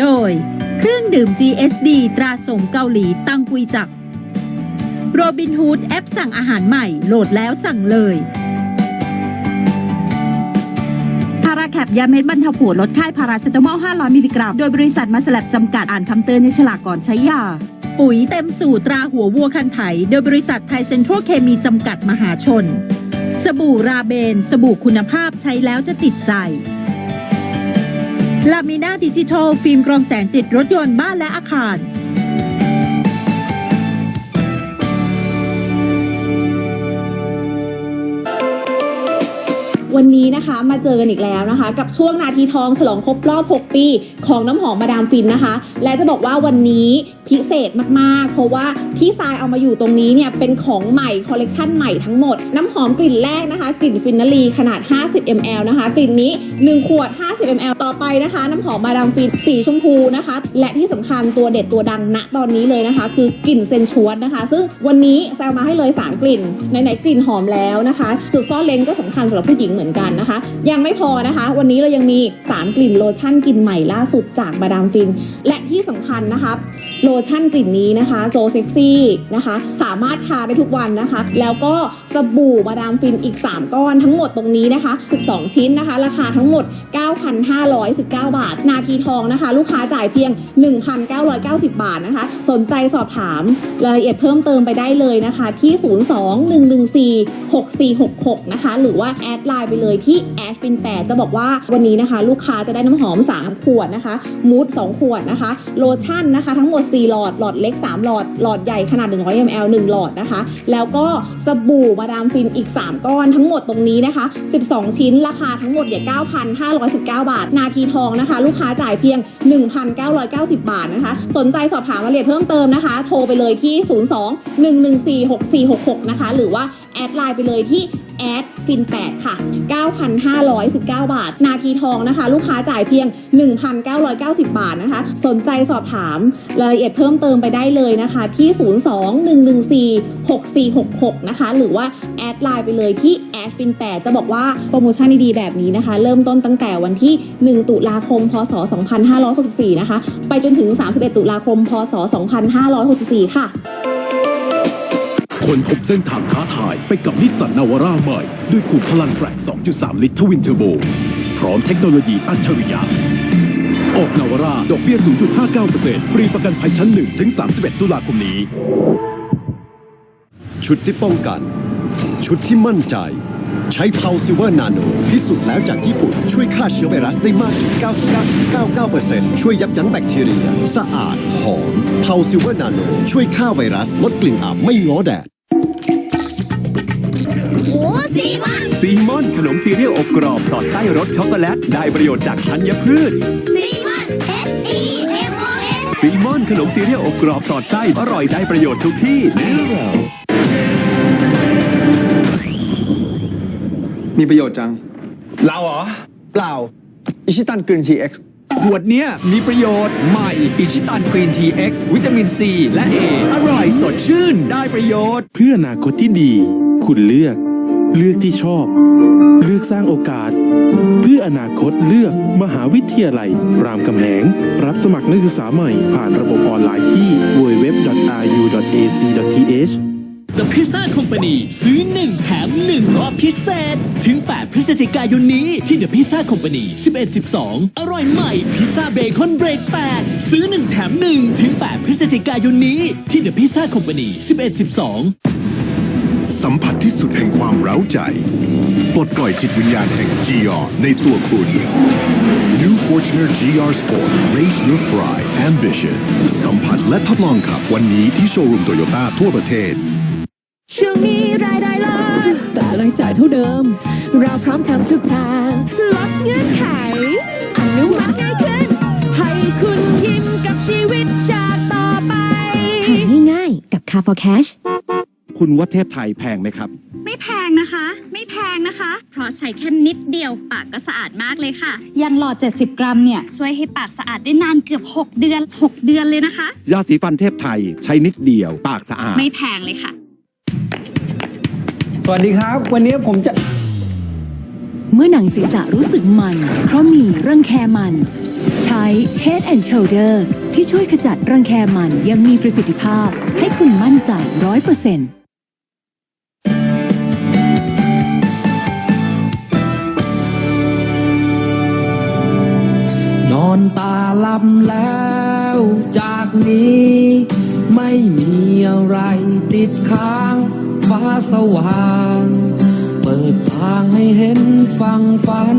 โดย เครื่องดื่ม GSD ตราส่งเกาหลีตังกุยจักโรบินฮูดแอปสั่งอาหารใหม่โหลดแล้วสั่งเลยพาราแคปยาเม็ดบรรเทาปวดลดไข้พาราเซตามอล 500 มิลลิกรัม โดยบริษัทมาสลับจำกัดอ่านคำเตือนในฉลากก่อนใช้ยา ปุ๋ยเต็มสูตรตราหัววัวคันไถ โดยบริษัทไทยเซ็นทรัลเคมีจำกัดมหาชน สบู่ราเบน สบู่คุณภาพใช้แล้วจะติดใจ ลามิน่าดิจิทัล ฟิล์มกรองแสงติดรถยนต์บ้านและอาคาร วันนี้นะคะมาเจอกันอีกแล้วนะคะ กับช่วงนาทีทองฉลองครบรอบ 6 ปี ของน้ำหอมมาดามฟินนะคะ และจะบอกว่าวันนี้พิเศษมากๆ เพราะว่าที่ทรายเอามาอยู่ตรงนี้เนี่ยเป็นของใหม่คอลเลกชันใหม่ทั้งหมด น้ำหอมกลิ่นแรกนะคะ กลิ่นฟินนาลีขนาด 50 ml นะคะ กลิ่นนี้ 1 ขวด 50 ml ต่อไปนะคะ น้ำหอมมาดามฟินสีชมพูนะคะ และที่สำคัญตัวเด็ดตัวดังณตอนนี้เลยนะคะ คือกลิ่นเซนชวดนะคะ ซึ่งวันนี้แซลมาให้เลย 3 กลิ่นไหนๆกลิ่นหอมแล้วนะคะ จุดซ่อนเลนก็สำคัญสำหรับผู้หญิงเหมือนกันนะคะ ยังไม่พอนะคะ วันนี้เรายังมี 3 กลิ่นโลชั่นกลิ่นใหม่ล่าสุดจากมาดามฟิน และที่สำคัญนะคะ โลชั่นกลิ่นนี้นะคะโจเซ็กซี่นะคะ สามารถทาได้ทุกวันนะคะ แล้วก็สบู่มาดามฟินอีก 3 ก้อนทั้งหมดตรงนี้นะคะ 12 ชิ้นนะคะ ราคาทั้งหมด 9,519 บาท นาทีทองนะคะ ลูกค้าจ่ายเพียง 1,990 บาทนะคะ สนใจสอบถามรายละเอียดเพิ่มเติมไปได้เลยนะคะ ที่ 02-114-6466 นะคะ หรือว่าแอดไลน์ไปเลยที่แอดฟิน8จะบอกว่าวันนี้นะคะ ลูกค้าจะได้น้ำหอม 3 ขวดนะคะ มูด2ขวดนะคะ โลชั่นนะคะ ทั้งหมด4 หลอด หลอดเล็ก 3 หลอด หลอดใหญ่ขนาด 100 ml 1 หลอดนะคะ แล้วก็สบู่มาดามฟินอีก 3 ก้อนทั้งหมดตรงนี้นะคะ 12 ชิ้นราคาทั้งหมดเนี่ย9,519 บาท นาทีทองนะคะ ลูกค้าจ่ายเพียง 1,990 บาทนะคะ สนใจสอบถามรายละเอียดเพิ่มเติมนะคะ โทรไปเลยที่ 02-114-6466 นะคะ หรือว่าแอดไลน์ไปเลยที่แอดฟิน8ค่ะ 9,519 บาท นาทีทองนะคะ ลูกค้าจ่ายเพียง 1,990 บาทนะคะ สนใจสอบถามรายละเอียดเพิ่มเติมไปได้เลยนะคะ ที่ 02-114-6466 นะคะ หรือว่าแอดไลน์ไปเลยที่แอดฟิน8จะบอกว่าโปรโมชั่นดีๆแบบนี้นะคะ เริ่มต้นตั้งแต่วันที่ 1 ตุลาคม พศ 2564 นะคะ ไปจนถึง 31 ตุลาคม พศ 2564 ค่ะ คนพบเส้นทางท้าทายไปกับนิสสันนาวาร่าใหม่ ด้วยกลุ่มพลังแรง2.3 ลิตรทวินเทอร์โบ พร้อมเทคโนโลยีอัจฉริยะออกนาวาร่าดอกเบี้ย 0.59%ฟรีประกันภัยชั้น 1 ถึง 31 ตุลาคมนี้ ชุดที่ป้องกัน ชุดที่มั่นใจ ใช้เพาซิเวอร์นาโนพิสูจน์แล้วจากญี่ปุ่น ช่วยฆ่าเชื้อไวรัสได้มากถึง 99.99%ช่วยยับยั้งแบคทีเรีย สะอาด หอมเพาซิเวอร์นาโนช่วยฆ่าไวรัสลดกลิ่นอับไม่ง้อแดด ซีมอนขนมซีเรียลอบกรอบสอดไส้รสช็อกโกแลต ได้ประโยชน์จากธัญพืชสีมัน S E M O N ซีมอนขนมซีเรียลอบกรอบสอดไส้อร่อยได้ประโยชน์ทุกที่ มีประโยชน์จัง เราเหรอ เปล่า อิชิตันกรีนทีเอ็กซ์ ขวดเนี้ยมีประโยชน์ใหม่อิชิตันกรีนทีเอ็กซ์วิตามินซีและ A อร่อยสดชื่นได้ประโยชน์ เพื่ออนาคตที่ดี คุณเลือก เลือกที่ชอบ เลือกสร้างโอกาส เพื่ออนาคตเลือกมหาวิทยาลัย รามคำแหง รับสมัครนักศึกษาใหม่ผ่านระบบออนไลน์ที่ www.ru.ac.th The Pizza Company ซื้อ 1 แถม 1 รอบพิเศษ ถึง 8 พฤศจิกายนนี้ที่ The Pizza Company 11-12 อร่อยใหม่พิซซ่าเบคอนเบรกแตกซื้อ 1 แถม 1 ถึง 8 พฤศจิกายนนี้ที่ The Pizza Company 11-12 สัมผัสที่สุดแห่งความเร้าใจปลดปล่อยจิตวิญญาณแห่ง GR ในตัวคุณ New Fortuner GR Sport Raise Your Pride Ambition สัมผัสและทดลองขับวันนี้ที่โชว์รูมโตโยต้าทั่วประเทศ ช่วงนี้รายได้ลดแต่รายจ่ายเท่าเดิม เราพร้อมทำทุกทางลดเงื่อนไข อนุมัติง่ายขึ้น ให้คุณยิ้มกับชีวิตชาติต่อไปง่ายๆกับ Car for Cash คุณว่าเทพไทยแพงไหมครับ ไม่แพงนะคะ ไม่แพงนะคะ เพราะใช้แค่นิดเดียวปากก็สะอาดมากเลยค่ะอย่างหลอด 70 กรัมเนี่ย ช่วยให้ปากสะอาดได้นานเกือบ 6 เดือน 6 เดือนเลยนะคะ ยาสีฟันเทพไทยใช้นิดเดียว ปากสะอาด ไม่แพงเลยค่ะ สวัสดีครับ วันนี้ผมจะเมื่อหนังศีรษะรู้สึกมัน เพราะมีเรื่องแคมันชาช้ Head and Shoulders ที่ช่วยขจัดรังแคมันอยังมีประสิทธิภาพ ให้คุณมั่นใจร้อยเปอร์เซ็นต์นอนตาลับแล้ว จากนี้ ไม่มีอะไรติดค้าง ฟ้าสว่าง เปิดทางให้เห็นฟังฝัน